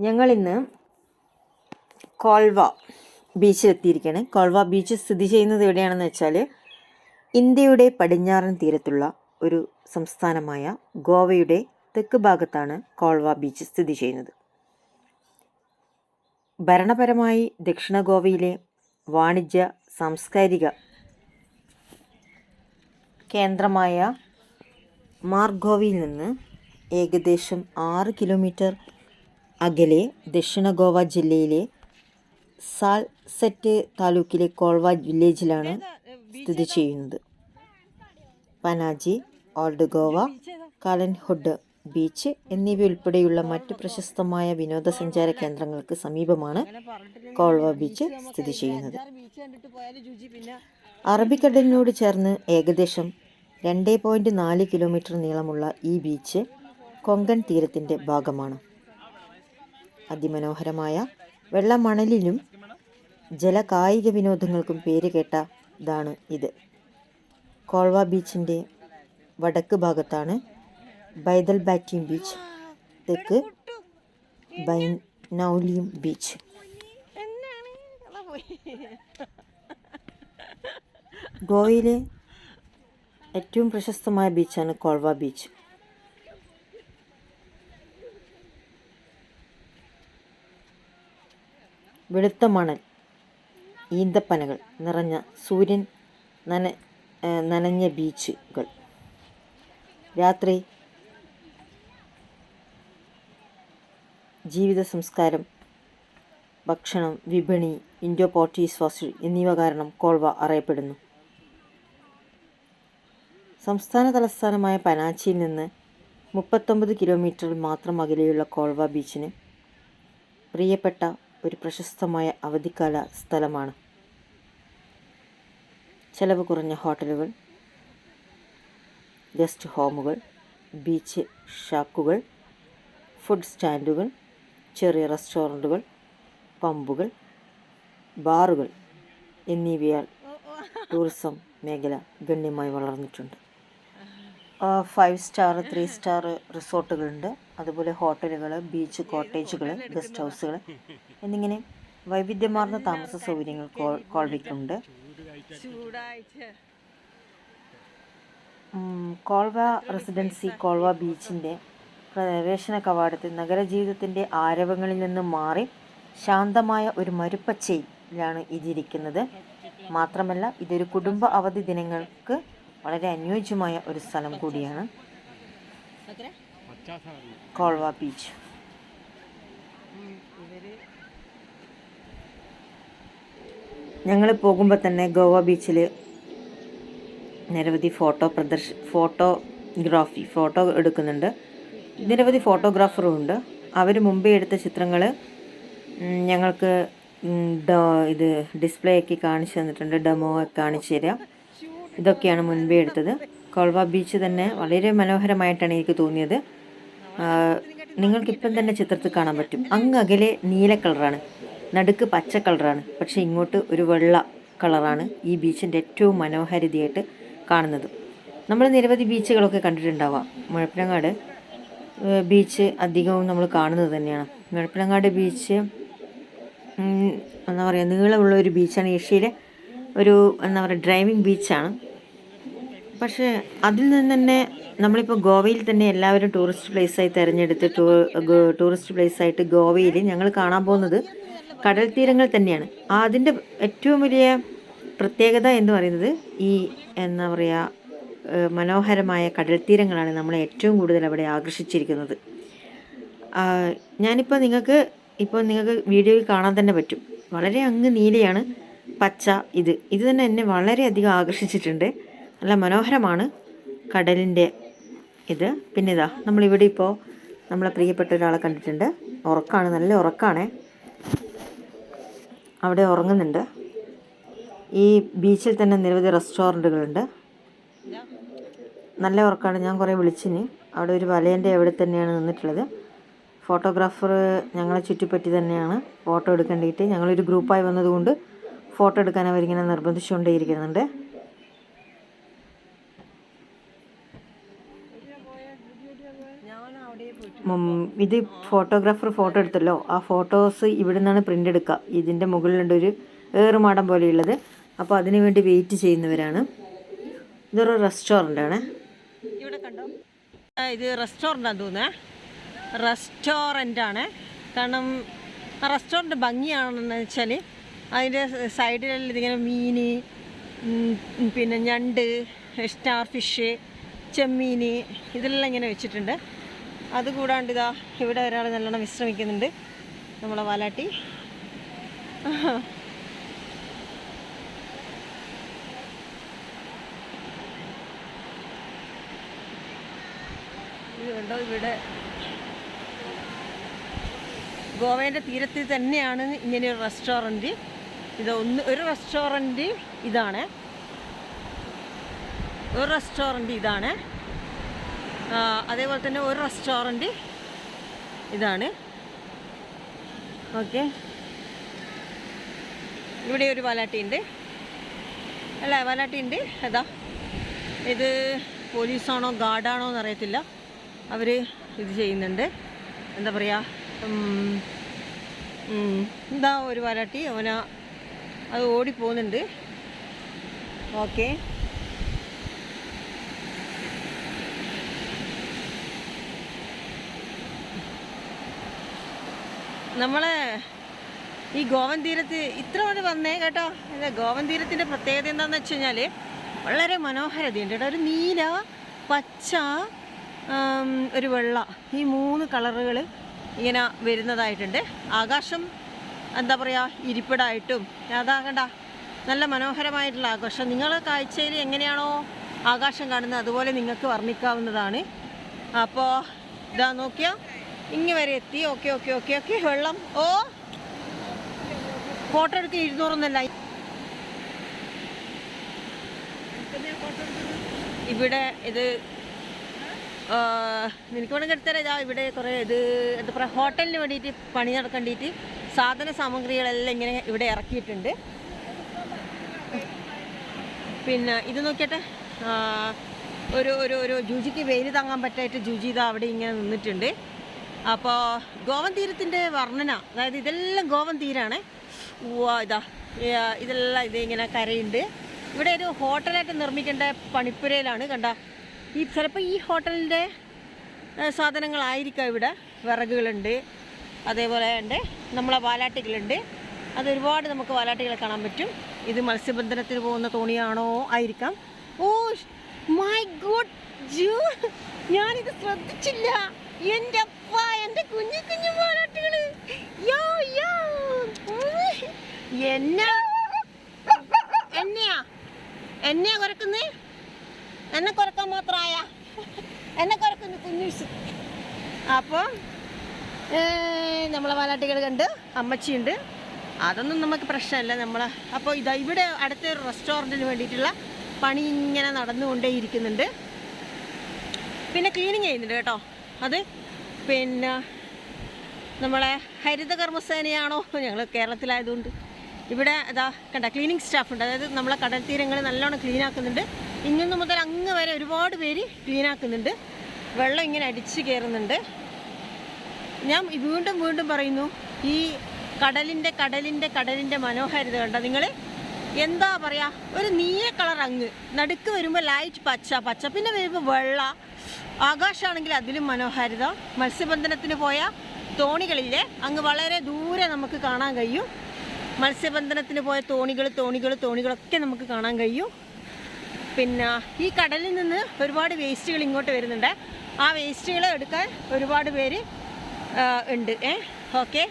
ഞങ്ങളിന്ന് കോൾവ ബീച്ചിലെത്തിയിരിക്കുകയാണ് കോൾവ ബീച്ച് സ്ഥിതി ചെയ്യുന്നത് എവിടെയാണെന്ന് വെച്ചാൽ ഇന്ത്യയുടെ പടിഞ്ഞാറൻ തീരത്തുള്ള ഒരു സംസ്ഥാനമായ ഗോവയുടെ തെക്ക് ഭാഗത്താണ് കോൾവ ബീച്ച് സ്ഥിതി ചെയ്യുന്നത്. ഭരണപരമായി ദക്ഷിണ ഗോവയിലെ വാണിജ്യ സാംസ്കാരിക കേന്ദ്രമായ മാർഗോവയിൽ നിന്ന് ഏകദേശം ആറ് കിലോമീറ്റർ അകലെ ദക്ഷിണ ഗോവ ജില്ലയിലെ സാൽസെറ്റ് താലൂക്കിലെ കോൾവ വില്ലേജിലാണ് സ്ഥിതി ചെയ്യുന്നത്. പനാജി ഓൾഡ് ഗോവ കാലൻഹുഡ് ബീച്ച് എന്നിവയുൾപ്പെടെയുള്ള മറ്റ് പ്രശസ്തമായ വിനോദസഞ്ചാര കേന്ദ്രങ്ങൾക്ക് സമീപമാണ് കോൾവ ബീച്ച് സ്ഥിതി ചെയ്യുന്നത്. അറബിക്കടലിനോട് ചേർന്ന് ഏകദേശം രണ്ട് പോയിന്റ് നാല് കിലോമീറ്റർ നീളമുള്ള ഈ ബീച്ച് കൊങ്കൺ തീരത്തിന്റെ ഭാഗമാണ്. അതിമനോഹരമായ വെള്ളമണലിനും ജലകായിക വിനോദങ്ങൾക്കും പേരുകേട്ട ഇതാണ് ഇത്. കോൾവ ബീച്ചിന്റെ വടക്ക് ഭാഗത്താണ് ബൈദൽ ബാറ്റിയും ബീച്ച് തെക്ക് ബൈനൗലിയും ബീച്ച്. ഗോവയിലെ ഏറ്റവും പ്രശസ്തമായ ബീച്ചാണ് കോൾവ ബീച്ച്. വെളുത്ത മണൽ ഈന്തപ്പനകൾ നിറഞ്ഞ സൂര്യൻ നന നനഞ്ഞ ബീച്ചുകൾ. രാത്രി ജീവിത സംസ്കാരം ഭക്ഷണം വിപണി ഇൻഡോ പോർട്ടീസ് ഫോസിൽ എന്നിവ കാരണം കോൾവ അറിയപ്പെടുന്നു. സംസ്ഥാന തലസ്ഥാനമായ പനാച്ചിയിൽ നിന്ന് മുപ്പത്തൊമ്പത് കിലോമീറ്റർ മാത്രം അകലെയുള്ള കോൾവ ബീച്ചിന് പ്രിയപ്പെട്ട ഒരു പ്രശസ്തമായ അവധിക്കാല സ്ഥലമാണ്. ചെലവ് കുറഞ്ഞ ഹോട്ടലുകൾ ഗസ്റ്റ് ഹോമുകൾ ബീച്ച് ഷാക്കുകൾ ഫുഡ് സ്റ്റാൻഡുകൾ ചെറിയ റെസ്റ്റോറന്റുകൾ പമ്പുകൾ ബാറുകൾ എന്നിവയാൽ ടൂറിസം മേഖല ഗണ്യമായി വളർന്നിട്ടുണ്ട്. ഫൈവ് സ്റ്റാർ ത്രീ സ്റ്റാർ റിസോർട്ടുകളുണ്ട്. അതുപോലെ ഹോട്ടലുകൾ ബീച്ച് കോട്ടേജുകൾ ഗസ്റ്റ് ഹൗസുകൾ എന്നിങ്ങനെ വൈവിധ്യമാർന്ന താമസ സൗകര്യങ്ങൾ കോൾ കോൾവയ്ക്കുണ്ട് കോൾവ റെസിഡൻസി കോൾവ ബീച്ചിന്റെ പ്രവേശന കവാടത്തിൽ നഗരജീവിതത്തിന്റെ ആരവങ്ങളിൽ നിന്ന് മാറി ശാന്തമായ ഒരു മരുപ്പച്ചയിലാണ് ഇതിരിക്കുന്നത്. മാത്രമല്ല ഇതൊരു കുടുംബ അവധി ദിനങ്ങൾക്ക് വളരെ അനുയോജ്യമായ ഒരു സ്ഥലം കൂടിയാണ് കോൾവ ബീച്ച്. ഞങ്ങൾ പോകുമ്പോൾ തന്നെ ഗോവ ബീച്ചിൽ നിരവധി ഫോട്ടോ പ്രദർശ ഫോട്ടോഗ്രാഫി ഫോട്ടോ എടുക്കുന്നുണ്ട്. നിരവധി ഫോട്ടോഗ്രാഫറും ഉണ്ട് അവർ മുമ്പേ എടുത്ത ചിത്രങ്ങൾ ഞങ്ങൾക്ക് ഇത് ഡിസ്പ്ലേ ഒക്കെ കാണിച്ചു തന്നിട്ടുണ്ട് ഡെമോ കാണിച്ചു തരാം. ഇതൊക്കെയാണ് മുൻപേ എടുത്തത്. കോൾവ ബീച്ച് തന്നെ വളരെ മനോഹരമായിട്ടാണ് എനിക്ക് തോന്നിയത്. നിങ്ങൾക്കിപ്പം തന്നെ ചിത്രത്തിൽ കാണാൻ പറ്റും. അങ്ങ് അകലെ നീല കളറാണ്. നടുക്ക് പച്ച കളറാണ്. പക്ഷേ ഇങ്ങോട്ട് ഒരു വെള്ള കളറാണ് ഈ ബീച്ചിന്റെ ഏറ്റവും മനോഹാരിതയായിട്ട് കാണുന്നത്. നമ്മൾ നിരവധി ബീച്ചുകളൊക്കെ കണ്ടിട്ടുണ്ടാവാം. മുഴപ്പിലങ്ങാട് ബീച്ച് അധികവും നമ്മൾ കാണുന്നത് തന്നെയാണ്. മുഴപ്പിലങ്ങാട് ബീച്ച് എന്താ പറയുക നീളമുള്ള ഒരു ബീച്ചാണ്. ഏഷ്യയിലെ ഒരു എന്താ പറയുക ഡ്രൈവിംഗ് ബീച്ചാണ്. പക്ഷേ അതിൽ നിന്ന് തന്നെ നമ്മളിപ്പോൾ ഗോവയിൽ തന്നെ എല്ലാവരും ടൂറിസ്റ്റ് പ്ലേസായി തിരഞ്ഞെടുത്ത് ടൂറിസ്റ്റ് പ്ലേസായിട്ട് ഗോവയിൽ ഞങ്ങൾ കാണാൻ പോകുന്നത് കടൽ തീരങ്ങൾ തന്നെയാണ്. അതിന്റെ ഏറ്റവും വലിയ പ്രത്യേകത എന്ന് പറയുന്നത് ഈ എന്താ പറയുക മനോഹരമായ കടൽ തീരങ്ങളാണ് നമ്മളെ ഏറ്റവും കൂടുതൽ അവിടെ ആകർഷിച്ചിരിക്കുന്നത്. ഞാനിപ്പോൾ നിങ്ങൾക്ക് ഇപ്പോൾ നിങ്ങൾക്ക് വീഡിയോയിൽ കാണാൻ തന്നെ പറ്റും. വളരെ അങ്ങ് നീലയാണ് പച്ച ഇത്. ഇത് തന്നെ എന്നെ വളരെയധികം ആകർഷിച്ചിട്ടുണ്ട്. നല്ല മനോഹരമാണ് കടലിന്റെ ഇത്. പിന്നെ ഇതാ നമ്മളിവിടെ ഇപ്പോൾ നമ്മളെ പ്രിയപ്പെട്ട ഒരാളെ കണ്ടിട്ടുണ്ട്. ഉറക്കാണ് നല്ല ഉറക്കമാണ് അവിടെ ഉറങ്ങുന്നുണ്ട്. ഈ ബീച്ചിൽ തന്നെ നിരവധി റെസ്റ്റോറന്റുകളുണ്ട്. നല്ല ഉറക്കമാണ് ഞാൻ കുറേ വിളിച്ചിന്. അവിടെ ഒരു വലയന്റെ അവിടെ തന്നെയാണ് നിന്നിട്ടുള്ളത്. ഫോട്ടോഗ്രാഫർ ഞങ്ങളെ ചുറ്റിപ്പറ്റി തന്നെയാണ് ഫോട്ടോ എടുക്കേണ്ടിയിട്ട് ഞങ്ങളൊരു ഗ്രൂപ്പായി വന്നതുകൊണ്ട് ഫോട്ടോ എടുക്കാൻ അവരിങ്ങനെ നിർബന്ധിച്ചുകൊണ്ടേയിരിക്കുന്നുണ്ട്. ഇത് ഫോട്ടോഗ്രാഫർ ഫോട്ടോ എടുത്തല്ലോ. ആ ഫോട്ടോസ് ഇവിടെ നിന്നാണ് പ്രിന്റ് എടുക്കുക ഇതിന്റെ മുകളിലുണ്ട് ഒരു ഏറുമാടം പോലെയുള്ളത്. അപ്പോൾ അതിനു വേണ്ടി വെയിറ്റ് ചെയ്യുന്നവരാണ്. ഇതൊരു റെസ്റ്റോറന്റ് ആണ്. ഇവിടെ കണ്ടോ? ഇത് റെസ്റ്റോറന്റ് ആണെന്ന് തോന്നുന്നത് റെസ്റ്റോറന്റ് ആണ്. കാരണം റെസ്റ്റോറന്റ് ഭംഗിയാണെന്ന് വെച്ചാൽ അതിന്റെ സൈഡിലെല്ലാം ഇതിങ്ങനെ മീൻ പിന്നെ ഞണ്ട് സ്റ്റാർ ഫിഷ് ചെമ്മീൻ ഇതെല്ലാം ഇങ്ങനെ വെച്ചിട്ടുണ്ട്. അതുകൂടാണ്ട് ഇതാ ഇവിടെ ഒരാൾ നല്ലോണം വിശ്രമിക്കുന്നുണ്ട്. നമ്മളെ വാലാട്ടി. ഇത് കണ്ടോ ഇവിടെ? ഗോവയുടെ തീരത്തിൽ തന്നെയാണ് ഇങ്ങനെ ഒരു റെസ്റ്റോറന്റ് ഇത് ഒന്ന് ഒരു റെസ്റ്റോറന്റ് ഇതാണ്. ഒരു റെസ്റ്റോറന്റ് ഇതാണ്. അതേപോലെ തന്നെ ഒരു റെസ്റ്റോറന്റ് ഇതാണ്. ഓക്കെ ഇവിടെ ഒരു വലാട്ടി ഉണ്ട്. അല്ല വലാട്ടി ഉണ്ട്. അതാ. ഇത് പോലീസാണോ ഗാർഡാണോ എന്നറിയത്തില്ല. അവർ ഇത് ചെയ്യുന്നുണ്ട്. എന്താ പറയുക എന്താ ഒരു വരാട്ടി അവന അത് ഓടിപ്പോകുന്നുണ്ട്. ഓക്കെ നമ്മളെ ഈ ഗോവൻ തീരത്ത് ഇത്ര വരെ വന്നേ കേട്ടോ. ഇത് ഗോവൻ തീരത്തിന്റെ പ്രത്യേകത എന്താണെന്ന് വെച്ച് കഴിഞ്ഞാൽ വളരെ മനോഹരതയുണ്ട് കേട്ടോ. ഒരു നീല പച്ച ഒരു വെള്ള ഈ മൂന്ന് കളറുകൾ ഇങ്ങനെ വരുന്നതായിട്ടുണ്ട്. ആകാശം എന്താ പറയുക ഇരിപ്പിടായിട്ടും അതാ കണ്ട നല്ല മനോഹരമായിട്ടുള്ള ആഘോഷം നിങ്ങൾ കാഴ്ചയിൽ എങ്ങനെയാണോ ആകാശം കാണുന്നത് അതുപോലെ നിങ്ങൾക്ക് വർണിക്കാവുന്നതാണ്. അപ്പോൾ ഇതാ നോക്കിയാ ഇങ്ങ് വരെ എത്തി. Okay okay okay okay. വെള്ളം. ഓ. ഫോട്ടോ എടുക്കുക ഇരുന്നൂറൊന്നല്ല. ഇവിടെ ഇത് നിനക്ക് വേണമെങ്കിൽ എടുത്തരാം ഇതാ ഇവിടെ കുറേ ഇത് എന്താ പറയുക ഹോട്ടലിന് വേണ്ടിയിട്ട് പണി നടക്കേണ്ടിയിട്ട് സാധന സാമഗ്രികളെല്ലാം ഇങ്ങനെ ഇവിടെ ഇറക്കിയിട്ടുണ്ട്. പിന്നെ ഇത് നോക്കിയട്ടെ ഒരു ഒരു ഒരു ജൂജിക്ക് വെയിൽ താങ്ങാൻ പറ്റായിട്ട് ജൂജി ഇതാ അവിടെ ഇങ്ങനെ നിന്നിട്ടുണ്ട്. അപ്പോൾ ഗോവൻ തീരത്തിന്റെ വർണന അതായത് ഇതെല്ലാം ഗോവൻ തീരാണ്. ഇതാ ഇതെല്ലാം ഇത് ഇങ്ങനെ കരയുണ്ട്. ഇവിടെ ഒരു ഹോട്ടലായിട്ട് നിർമ്മിക്കേണ്ട പണിപ്പുരയിലാണ് കണ്ട. ഈ ചിലപ്പോൾ ഈ ഹോട്ടലിന്റെ സാധനങ്ങളായിരിക്കാം ഇവിടെ. വിറകുകളുണ്ട് അതേപോലെ ഉണ്ട് നമ്മളെ വാലാട്ടികളുണ്ട്. അത് ഒരുപാട് നമുക്ക് വാലാട്ടികളെ കാണാൻ പറ്റും. ഇത് മത്സ്യബന്ധനത്തിന് പോകുന്ന തോണിയാണോ ആയിരിക്കാം. ഓ മൈ ഗുഡ് ഞാനിത് ശ്രദ്ധിച്ചില്ല. എന്റെ അപ്പ! എന്റെ കുഞ്ഞു കുഞ്ഞു പോരാട്ടുകൾ. യോ യോ. എന്നാ എന്നെയാ? എന്നെയാ കുരക്കുന്നേ? എന്നെ കുറയ്ക്കാൻ മാത്രമായ എന്നെ കുറക്കുന്നു കുഞ്ഞൂസ് അപ്പോൾ നമ്മളെ വാലാട്ടികൾ കണ്ട് അമ്മച്ചിയുണ്ട്. അതൊന്നും നമുക്ക് പ്രശ്നമല്ല. നമ്മൾ അപ്പോൾ ഇതാ ഇവിടെ അടുത്തൊരു റെസ്റ്റോറന്റിന് വേണ്ടിയിട്ടുള്ള പണി ഇങ്ങനെ നടന്നുകൊണ്ടേ ഇരിക്കുന്നുണ്ട് പിന്നെ ക്ലീനിങ് ചെയ്യുന്നുണ്ട് കേട്ടോ. അത് പിന്നെ നമ്മളെ ഹരിത കർമ്മസേനയാണോ? ഞങ്ങൾ കേരളത്തിലായതുകൊണ്ട്. ഇവിടെ അതാ കണ്ട ക്ലീനിങ് സ്റ്റാഫ് ഉണ്ട്. അതായത് നമ്മളെ കടൽ തീരങ്ങൾ നല്ലോണം ക്ലീൻ ആക്കുന്നുണ്ട്. ഇങ്ങനെ മുതൽ അങ്ങ് വരെ ഒരുപാട് പേര് ക്ലീൻ ആക്കുന്നുണ്ട്. വെള്ളം ഇങ്ങനെ അടിച്ച് കയറുന്നുണ്ട് ഞാൻ വീണ്ടും വീണ്ടും പറയുന്നു ഈ കടലിന്റെ കടലിന്റെ കടലിന്റെ മനോഹാരിത കണ്ട നിങ്ങൾ എന്താ പറയുക ഒരു നീല കളർ അങ്ങ്. നടുക്ക് വരുമ്പോൾ ലൈറ്റ് പച്ച പച്ച. പിന്നെ വരുമ്പോൾ വെള്ള. ആകാശമാണെങ്കിൽ അതിലും മനോഹാരിത. മത്സ്യബന്ധനത്തിന് പോയ തോണികളില്ലേ അങ്ങ് വളരെ ദൂരെ നമുക്ക് കാണാൻ കഴിയും. മത്സ്യബന്ധനത്തിന് പോയ തോണികൾ തോണികൾ തോണികളൊക്കെ നമുക്ക് കാണാൻ കഴിയും. പിന്നെ ഈ കടലിൽ നിന്ന് ഒരുപാട് വേസ്റ്റുകൾ ഇങ്ങോട്ട് വരുന്നുണ്ട്. ആ വേസ്റ്റുകൾ എടുക്കാൻ ഒരുപാട് പേര് ഉണ്ട്. ഏ ഓക്കെ.